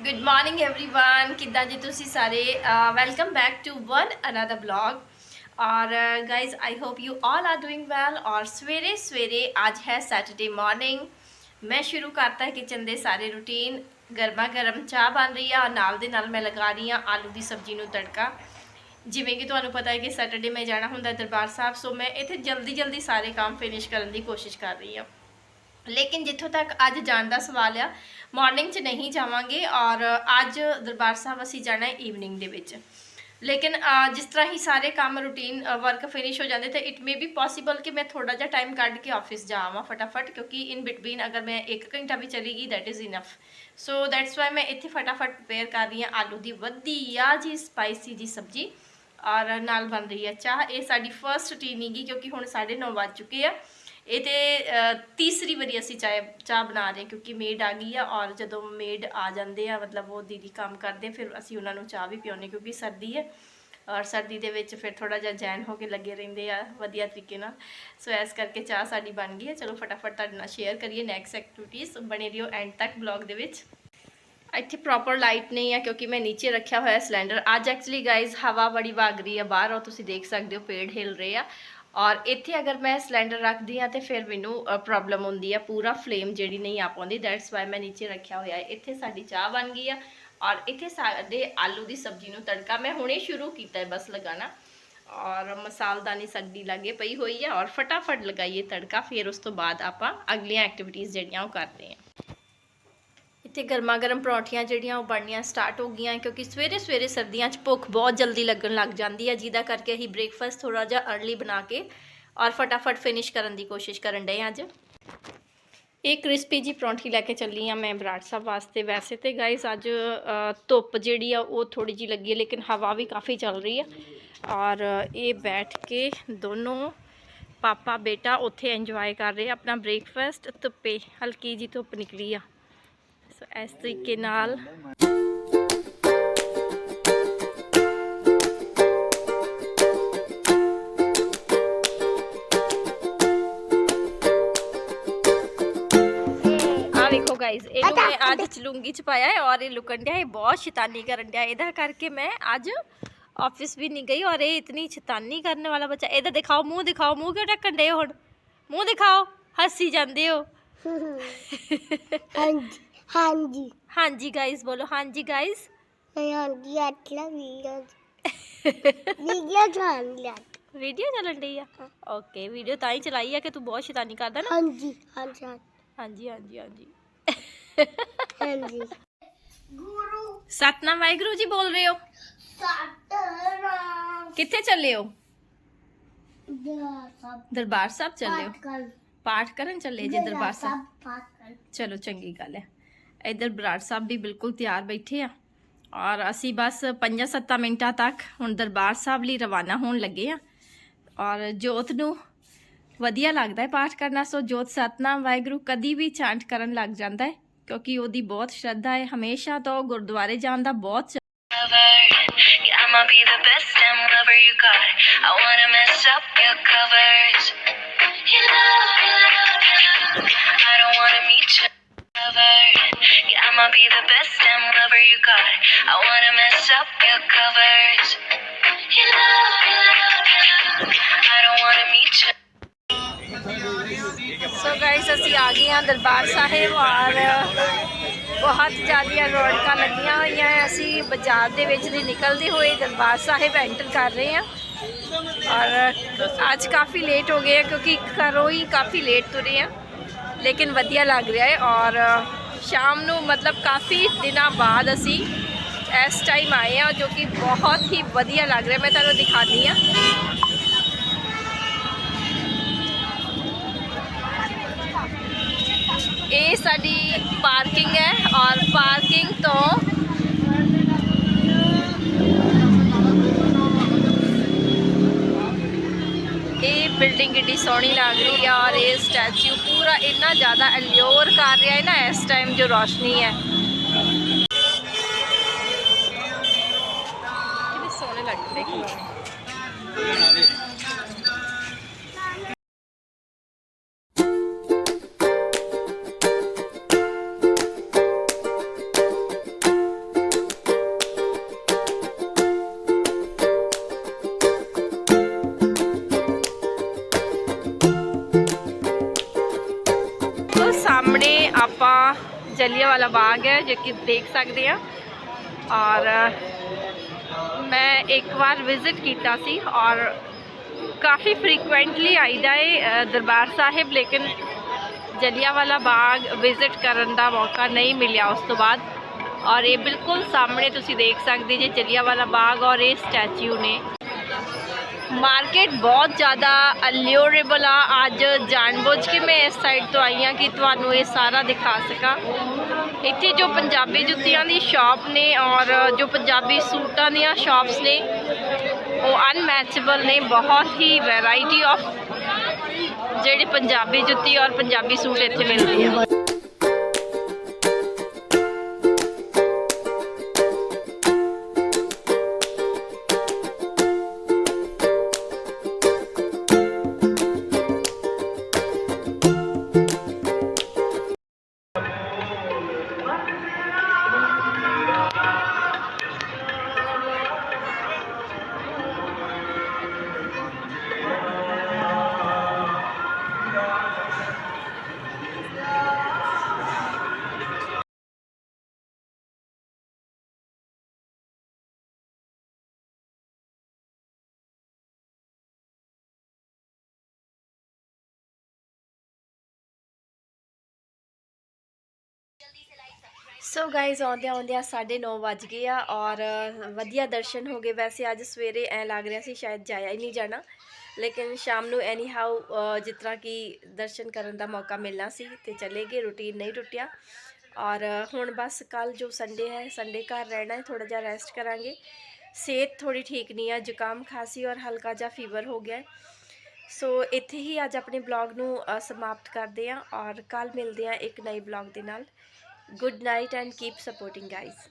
Good morning everyone ਕਿੱਦਾਂ ਜੀ ਤੁਸੀਂ ਸਾਰੇ welcome back to one another vlog ਔਰ guys I hope you all are doing well ਔਰ ਸਵੇਰੇ ਸਵੇਰੇ ਅੱਜ ਹੈ ਸੈਟਰਡੇ ਮਾਰਨਿੰਗ ਮੈਂ ਸ਼ੁਰੂ ਕਰਤਾ ਹੈ ਕਿਚਨ ਦੇ ਸਾਰੇ ਰੂਟੀਨ ਗਰਮਾ ਗਰਮ ਚਾਹ ਬਣ ਰਹੀ ਆ ਔਰ ਨਾਲ ਦੇ ਨਾਲ ਮੈਂ ਲਗਾ ਰਹੀ ਆ ਆਲੂ ਦੀ ਸਬਜ਼ੀ ਨੂੰ ਤੜਕਾ ਜਿਵੇਂ ਕਿ ਤੁਹਾਨੂੰ ਪਤਾ ਹੈ ਕਿ ਸੈਟਰਡੇ ਮੈਂ ਜਾਣਾ ਹੁੰਦਾ ਹੈ ਦਰਬਾਰ ਸਾਹਿਬ ਸੋ ਮੈਂ ਇੱਥੇ ਜਲਦੀ ਜਲਦੀ ਸਾਰੇ ਕੰਮ ਫਿਨਿਸ਼ ਕਰਨ ਦੀ ਕੋਸ਼ਿਸ਼ ਕਰ ਰਹੀ ਹਾਂ ਲੇਕਿਨ ਜਿੱਥੋਂ ਤੱਕ ਅੱਜ ਜਾਣ ਦਾ ਸਵਾਲ ਆ ਮਾਰਨਿੰਗ 'ਚ ਨਹੀਂ ਜਾਵਾਂਗੇ ਔਰ ਅੱਜ ਦਰਬਾਰ ਸਾਹਿਬ ਅਸੀਂ ਜਾਣਾ ਹੈ ਈਵਨਿੰਗ ਦੇ ਵਿੱਚ। ਲੇਕਿਨ ਜਿਸ ਤਰ੍ਹਾਂ ਹੀ ਸਾਰੇ ਕੰਮ ਰੂਟੀਨ ਵਰਕ ਫਿਨਿਸ਼ ਹੋ ਜਾਂਦੇ, ਤੇ ਇਟ ਮੇ ਬੀ ਪੋਸੀਬਲ ਕਿ ਮੈਂ ਥੋੜਾ ਜਿਹਾ ਟਾਈਮ ਕੱਢ ਕੇ ਆਫਿਸ ਜਾਵਾਂ ਫਟਾਫਟ, ਕਿਉਂਕਿ ਇਨ ਬਿਟਵੀਨ ਅਗਰ ਮੈਂ 1 ਘੰਟਾ ਵੀ ਚਲੀ ਗਈ that is enough so that's why ਮੈਂ ਇੱਥੇ ਫਟਾਫਟ ਪ੍ਰਪੇਅਰ ਕਰ ਰਹੀ ਹਾਂ ਆਲੂ ਦੀ ਵਧੀਆ ਜੀ ਸਪਾਈਸੀ ਜੀ ਸਬਜੀ, ਔਰ ਨਾਲ ਬਣ ਰਹੀ ਹੈ ਚਾਹ। ਇਹ ਸਾਡੀ ਫਰਸਟ ਟੀ ਨਹੀਂਗੀ ਕਿਉਂਕਿ ਹੁਣ 9:30 ਵੱਜ ਚੁੱਕੇ ਆ। ਇਹ ਤੇ ਤੀਸਰੀ ਵਾਰੀ ਅਸੀਂ ਚਾਹ ਚਾਹ ਬਣਾ ਰਹੇ ਹਾਂ ਕਿਉਂਕਿ ਮੇਡ ਆ ਗਈ ਆ ਔਰ ਜਦੋਂ ਮੇਡ ਆ ਜਾਂਦੇ ਆ, ਮਤਲਬ ਉਹ ਦੀਦੀ ਕੰਮ ਕਰਦੇ, ਫਿਰ ਅਸੀਂ ਉਹਨਾਂ ਨੂੰ ਚਾਹ ਵੀ ਪਿਉਨੇ ਕਿਉਂਕਿ ਸਰਦੀ ਹੈ ਔਰ ਸਰਦੀ ਦੇ ਵਿੱਚ ਫਿਰ ਥੋੜਾ ਜਿਹਾ ਜੈਨ ਹੋ ਕੇ ਲੱਗੇ ਰਹਿੰਦੇ ਆ ਵਧੀਆ ਤਰੀਕੇ ਨਾਲ। ਸੋ ਐਸ ਕਰਕੇ ਚਾਹ ਸਾਡੀ ਬਣ ਗਈ ਹੈ। ਚਲੋ ਫਟਾਫਟ ਤੁਹਾਡੇ ਨਾਲ ਸ਼ੇਅਰ ਕਰੀਏ ਨੈਕਸਟ ਐਕਟੀਵਿਟੀਜ਼ ਬਣੇ ਰਹੋ ਐਂਡ ਤੱਕ ਬਲੌਗ ਦੇ ਵਿੱਚ। ਇੱਥੇ ਪ੍ਰੋਪਰ ਲਾਈਟ ਨਹੀਂ ਹੈ ਕਿਉਂਕਿ ਮੈਂ ਨੀਚੇ ਰੱਖਿਆ ਹੋਇਆ ਸਿਲੰਡਰ। ਅੱਜ ਐਕਚੁਅਲੀ ਗਾਇਜ਼ ਹਵਾ ਬੜੀ ਵਗ ਰਹੀ ਹੈ। ਬਾਹਰ ਉਹ ਤੁਸੀਂ ਦੇਖ ਸਕਦੇ ਹੋ, ਪੇੜ ਹਿਲ ਰਹੇ ਆ। ਔਰ ਇੱਥੇ ਅਗਰ ਮੈਂ ਸਿਲੰਡਰ ਰੱਖਦੀ ਆ ਤੇ ਫਿਰ ਮੈਨੂੰ ਪ੍ਰੋਬਲਮ ਹੁੰਦੀ ਆ, ਪੂਰਾ ਫਲੇਮ ਜਿਹੜੀ ਨਹੀਂ ਆ ਪਾਉਂਦੀ ਦੈਟਸ ਵਾਈ ਮੈਂ ਨੀਚੇ ਰੱਖਿਆ ਹੋਇਆ ਹੈ। ਇੱਥੇ ਸਾਡੀ ਚਾਹ ਬਣ ਗਈ ਆ ਔਰ ਇੱਥੇ ਸਾਡੇ ਆਲੂ ਦੀ ਸਬਜ਼ੀ ਨੂੰ ਤੜਕਾ ਮੈਂ ਹੁਣੇ ਸ਼ੁਰੂ ਕੀਤਾ ਹੈ ਬਸ ਲਗਾਣਾ ਔਰ ਮਸਾਲਦਾਨੀ ਸੱਡੀ ਲਾਗੇ ਪਈ ਹੋਈ ਆ ਔਰ ਫਟਾਫਟ ਲਗਾਈਏ ਤੜਕਾ, ਫਿਰ ਉਸ ਤੋਂ ਬਾਅਦ ਆਪਾਂ ਅਗਲੀਆਂ ਐਕਟੀਵਿਟੀਜ਼ ਜਿਹੜੀਆਂ ਉਹ ਕਰਦੇ ਹਾਂ। ਇੱਥੇ ਗਰਮਾ ਗਰਮ ਪਰੌਂਠੀਆਂ ਜਿਹੜੀਆਂ ਉਹ ਬਣਨੀਆਂ ਸਟਾਰਟ ਹੋ ਗਈਆਂ, ਕਿਉਂਕਿ ਸਵੇਰੇ ਸਵੇਰੇ ਸਰਦੀਆਂ 'ਚ ਭੁੱਖ ਬਹੁਤ ਜਲਦੀ ਲੱਗਣ ਲੱਗ ਜਾਂਦੀ ਹੈ, ਜਿਹਦਾ ਕਰਕੇ ਅਸੀਂ ਬ੍ਰੇਕਫਾਸਟ ਥੋੜਾ ਜਿਹਾ अर्ਲੀ ਬਣਾ ਕੇ ਔਰ ਫਟਾਫਟ ਫਿਨਿਸ਼ ਕਰਨ ਦੀ ਕੋਸ਼ਿਸ਼ ਕਰਨ ਡਏ ਅੱਜ। ਇਹ ਕ੍ਰਿਸਪੀ ਜੀ ਪਰੌਂਠੀ ਲੈ ਕੇ ਚੱਲੀ ਆ ਮੈਂ ਬਰਾੜ ਸਾਹਿਬ ਵਾਸਤੇ। ਵੈਸੇ ਤੇ ਗਾਇਸ ਅੱਜ ਧੁੱਪ ਜਿਹੜੀ ਆ ਉਹ ਥੋੜੀ ਜੀ ਲੱਗੀ ਹੈ, ਲੇਕਿਨ ਹਵਾ ਵੀ ਕਾਫੀ ਚੱਲ ਰਹੀ ਆ। ਔਰ ਇਹ ਬੈਠ ਕੇ ਦੋਨੋਂ ਪਾਪਾ ਬੇਟਾ ਉੱਥੇ ਇੰਜੋਏ ਕਰ ਰਹੇ ਆ ਆਪਣਾ ਬ੍ਰੇਕਫਾਸਟ ਧੁੱਪੇ, ਹਲਕੀ ਜੀ ਧੁੱਪ ਨਿਕਲੀ ਆ। ਸੋ ਇਸ ਤਰੀਕੇ ਨਾਲ ਆ ਵੇਖੋ ਗਾਇਸ ਇਹਨੂੰ ਮੈਂ ਅੱਜ ਚਲੂੰਗੀ ਚ ਪਾਇਆ ਹੈ ਔਰ ਇਹ ਲੁਕਣ ਡਿਆ ਇਹ ਬਹੁਤ ਸ਼ੈਤਾਨੀ ਕਰਨ ਡਿਆ ਇਹਦਾ ਕਰਕੇ ਮੈਂ ਅੱਜ ਆਫਿਸ ਵੀ ਨਹੀਂ ਗਈ ਔਰ ਇਹ ਇਤਨੀ ਸ਼ੈਤਾਨੀ ਕਰਨ ਵਾਲਾ ਬੱਚਾ ਇਹਦਾ ਦਿਖਾਓ ਮੂੰਹ ਦਿਖਾਓ ਮੂੰਹ ਕਿਉਂ ਢੱਕਣ ਡਏ ਹੁਣ ਮੂੰਹ ਦਿਖਾਓ ਹੱਸੀ ਜਾਂਦੇ ਹੋ ਹਾਂਜੀ ਹਾਂਜੀ ਹਾਂਜੀ ਗਾਇਸ ਬੋਲੋ ਹਾਂਜੀ ਗਾਇਸ ਮੈਂ ਹਾਂਜੀ ਆਟਲਾ ਵੀਡੀਓ ਵੀਡੀਓ ਜਾਣ ਲਿਆ ਵੀਡੀਓ ਚੱਲਣ ਡਈ ਆ ਓਕੇ ਵੀਡੀਓ ਤਾਂ ਹੀ ਚਲਾਈ ਆ ਕਿ ਤੂੰ ਬਹੁਤ ਸ਼ੈਤਾਨੀ ਕਰਦਾ ਨਾ ਹਾਂਜੀ ਹਾਂਜੀ ਹਾਂਜੀ ਹਾਂਜੀ ਹਾਂਜੀ ਹਾਂਜੀ ਗੁਰੂ ਸਤਨਾਮ ਵਾਹਿਗੁਰੂ ਜੀ ਬੋਲ ਰਹੇ ਹੋ ਸਤਨਾਮ ਕਿੱਥੇ ਚੱਲੇ ਹੋ ਦਾ ਸਭ ਦਰਬਾਰ ਸਾਹਿਬ ਚੱਲੇ ਹੋ ਪਾਠ ਪਾਠ ਕਰਨ ਚੱਲੇ ਜੇ ਦਰਬਾਰ ਸਾਹਿਬ ਪਾਠ ਕਰ ਚਲੋ ਚੰਗੀ ਗੱਲ ਹੈ ਇੱਧਰ ਬਰਾੜ ਸਾਹਿਬ ਵੀ ਬਿਲਕੁਲ ਤਿਆਰ ਬੈਠੇ ਆ ਔਰ ਅਸੀਂ ਬਸ 5-7 ਮਿੰਟਾਂ ਤੱਕ ਹੁਣ ਦਰਬਾਰ ਸਾਹਿਬ ਲਈ ਰਵਾਨਾ ਹੋਣ ਲੱਗੇ ਆ ਔਰ ਜੋਤ ਨੂੰ ਵਧੀਆ ਲੱਗਦਾ ਹੈ ਪਾਠ ਕਰਨਾ, ਸੋ ਜੋਤ ਸਤਨਾਮ ਵਾਹਿਗੁਰੂ ਕਦੀ ਵੀ ਚਾਂਟ ਕਰਨ ਲੱਗ ਜਾਂਦਾ ਹੈ, ਕਿਉਂਕਿ ਉਹਦੀ ਬਹੁਤ ਸ਼ਰਧਾ ਹੈ ਹਮੇਸ਼ਾ ਤੋਂ ਗੁਰਦੁਆਰੇ ਜਾਣ ਦਾ ਬਹੁਤ I'ma be the best damn lover you got. I wanna mess up your covers. Up your covers. You love, you love, you love. I don't wanna meet your so guys ਅਸੀਂ ਆ ਗਏ ਹਾਂ ਦਰਬਾਰ ਸਾਹਿਬ ਔਰ ਬਹੁਤ ਜ਼ਿਆਦੀਆਂ ਰੌਣਕਾਂ ਲੱਗੀਆਂ ਹੋਈਆਂ ਹੈ ਅਸੀਂ ਬਾਜ਼ਾਰ ਦੇ ਵਿੱਚ ਦੀ ਨਿਕਲਦੇ ਹੋਏ ਦਰਬਾਰ ਸਾਹਿਬ ਐਂਟਰ ਕਰ ਰਹੇ ਹਾਂ ਔਰ ਅੱਜ ਕਾਫੀ ਲੇਟ ਹੋ ਗਏ ਆ ਕਿਉਂਕਿ ਘਰੋਂ ਹੀ ਕਾਫੀ ਲੇਟ ਤੁਰੇ ਆ ਲੇਕਿਨ ਵਧੀਆ ਲੱਗ ਰਿਹਾ ਹੈ ਔਰ ਸ਼ਾਮ ਨੂੰ ਮਤਲਬ ਕਾਫੀ ਦਿਨਾਂ ਬਾਅਦ ਅਸੀਂ ਇਸ ਟਾਈਮ ਆਏ ਆ ਜੋ ਕਿ ਬਹੁਤ ਹੀ ਵਧੀਆ ਲੱਗ ਰਿਹਾ ਮੈਂ ਤੁਹਾਨੂੰ ਦਿਖਾਉਂਦੀ ਆ ਇਹ ਸਾਡੀ ਪਾਰਕਿੰਗ ਹੈ ਔਰ ਪਾਰਕਿੰਗ ਤੋਂ ਇਹ ਬਿਲਡਿੰਗ ਏਡੀ ਸੋਹਣੀ ਲੱਗ ਰਹੀ ਹੈ ਔਰ ਇਹ ਸਟੈਚੂ ਪੂਰਾ ਇੰਨਾ ਜ਼ਿਆਦਾ ਅਲਿਓਰ ਕਰ ਰਿਹਾ ਹੈ ਨਾ ਇਸ ਟਾਈਮ ਜੋ ਰੋਸ਼ਨੀ ਹੈ ਸਾਹਮਣੇ ਆਪਾਂ ਜਲਿਆਂਵਾਲਾ ਬਾਗ ਹੈ ਜੋ ਕਿ ਦੇਖ ਸਕਦੇ ਆ ਔਰ ਮੈਂ ਇੱਕ ਵਾਰ ਵਿਜ਼ਿਟ ਕੀਤਾ ਸੀ ਔਰ ਕਾਫੀ ਫ੍ਰੀਕੁਐਂਟਲੀ ਆਈਦਾ ਹੈ ਅ, ਦਰਬਾਰ ਸਾਹਿਬ ਲੇਕਿਨ ਜਲਿਆਂਵਾਲਾ ਬਾਗ ਵਿਜ਼ਿਟ ਕਰਨ ਦਾ ਮੌਕਾ ਨਹੀਂ ਮਿਲਿਆ ਉਸ ਤੋਂ ਬਾਅਦ। ਔਰ ਇਹ ਬਿਲਕੁਲ ਸਾਹਮਣੇ ਤੁਸੀਂ ਦੇਖ ਸਕਦੇ ਜੇ ਜਲਿਆਂਵਾਲਾ ਬਾਗ ਔਰ ਇਹ ਸਟੈਚੂ ਨੇ। ਮਾਰਕੀਟ ਬਹੁਤ ਜ਼ਿਆਦਾ ਅਲਿਓਰੇਬਲ ਆ। ਅੱਜ ਜਾਣਬੁੱਝ ਕੇ ਮੈਂ ਇਸ ਸਾਈਡ ਤੋਂ ਆਈ ਹਾਂ ਕਿ ਤੁਹਾਨੂੰ ਇਹ ਸਾਰਾ ਦਿਖਾ ਸਕਾਂ। ਇੱਥੇ ਜੋ ਪੰਜਾਬੀ ਜੁੱਤੀਆਂ ਦੀ ਸ਼ਾਪ ਨੇ ਔਰ ਜੋ ਪੰਜਾਬੀ ਸੂਟਾਂ ਦੀਆਂ ਸ਼ਾਪਸ ਨੇ, ਉਹ ਅਨਮੈਚੇਬਲ ਨੇ। ਬਹੁਤ ਹੀ ਵੈਰਾਈਟੀ ਆਫ ਜਿਹੜੇ ਪੰਜਾਬੀ ਜੁੱਤੀ ਔਰ ਪੰਜਾਬੀ ਸੂਟ ਇੱਥੇ ਮਿਲਦੇ ਆ ਸੋ ਗਾਇਜ਼ ਆਉਂਦਿਆਂ ਆਉਂਦਿਆਂ 9:30 ਵੱਜ ਗਏ ਆ ਔਰ ਵਧੀਆ ਦਰਸ਼ਨ ਹੋ ਗਏ। ਵੈਸੇ ਅੱਜ ਸਵੇਰੇ ਐ ਲੱਗ ਰਿਹਾ ਸੀ, ਸ਼ਾਇਦ ਜਾਇਆ ਹੀ ਨਹੀਂ ਜਾਣਾ। ਲੇਕਿਨ ਸ਼ਾਮ ਨੂੰ ਐਨੀ ਹਾਊ ਜਿਸ ਤਰ੍ਹਾਂ ਕਿ ਦਰਸ਼ਨ ਕਰਨ ਦਾ ਮੌਕਾ ਮਿਲਣਾ ਸੀ ਤੇ ਚਲੇ ਗਏ ਰੁਟੀਨ ਨਹੀਂ ਟੁੱਟਿਆ। ਔਰ ਹੁਣ ਬਸ ਕੱਲ ਜੋ ਸੰਡੇ ਹੈ ਸੰਡੇ ਘਰ ਰਹਿਣਾ ਹੈ ਥੋੜਾ ਜਿਹਾ ਰੈਸਟ ਕਰਾਂਗੇ। ਸਿਹਤ ਥੋੜੀ ਠੀਕ ਨਹੀਂ ਆ, ਜ਼ੁਕਾਮ ਖਾਂਸੀ ਔਰ ਹਲਕਾ ਜਿਹਾ ਫੀਵਰ ਹੋ ਗਿਆ ਸੋ ਇੱਥੇ ਹੀ ਅੱਜ ਆਪਣੇ ਬਲੌਗ ਨੂੰ ਸਮਾਪਤ ਕਰਦੇ ਹਾਂ ਔਰ ਕੱਲ ਮਿਲਦੇ ਹਾਂ ਇੱਕ ਨਏ ਬਲੌਗ ਦੇ ਨਾਲ। Good night and keep supporting guys